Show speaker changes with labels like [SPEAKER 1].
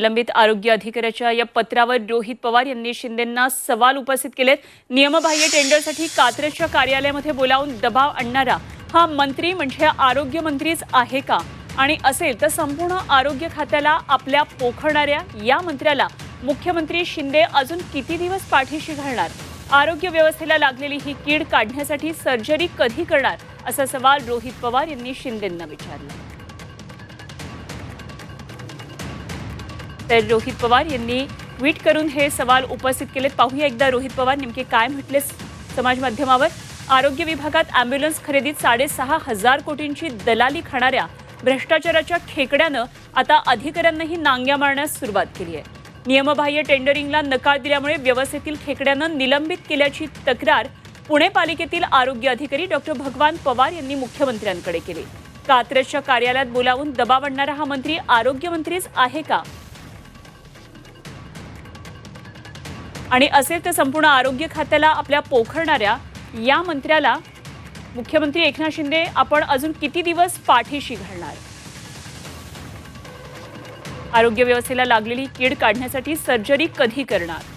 [SPEAKER 1] निलंबित आरोग्य अधिकाऱ्याच्या या पत्रावर रोहित पवार यांनी शिंदेंना सवाल उपस्थित केलेत. नियमबाह्य टेंडरसाठी कात्रजच्या कार्यालयामध्ये बोलावून दबाव आणणारा हा मंत्री म्हणजे आरोग्य मंत्रीच आहे का? आणि असेल तर संपूर्ण आरोग्य खात्याला आपल्या पोखरणाऱ्या या मंत्र्याला मुख्यमंत्री शिंदे अजून किती दिवस पाठीशी घालणार? आरोग्य व्यवस्थेला लागलेली ही कीड काढण्यासाठी सर्जरी कधी करणार? असा सवाल रोहित पवार यांनी शिंदेंना विचारला. तर रोहित पवार यांनी ट्विट करून हे सवाल उपस्थित केलेत. पाहूया एकदा रोहित पवार नेमके काय म्हटले समाज माध्यमावर. आरोग्य विभागात अँब्युलन्स खरेदीत साडेसहा हजार कोटींची दलाली खाणाऱ्या भ्रष्टाचाराच्या खेकड्यानं आता अधिकाऱ्यांनाही नांग्या मारण्यास सुरुवात केली आहे. नियमबाह्य टेंडरिंगला नकार दिल्यामुळे व्यवस्थेतील खेकड्यानं निलंबित केल्याची तक्रार पुणे पालिकेतील आरोग्य अधिकारी डॉक्टर भगवान पवार यांनी मुख्यमंत्र्यांकडे केली. कात्रजच्या कार्यालयात बोलावून दबाव आणणारा हा मंत्री आरोग्यमंत्रीच आहे का? आणि असेल तर संपूर्ण आरोग्य खात्याला आपल्या पोखरणाऱ्या या मंत्र्याला मुख्यमंत्री एकनाथ शिंदे आपण अजून किती दिवस पाठीशी घालणार? आरोग्य व्यवस्थेला लागलेली कीड काढण्यासाठी सर्जरी कधी करणार?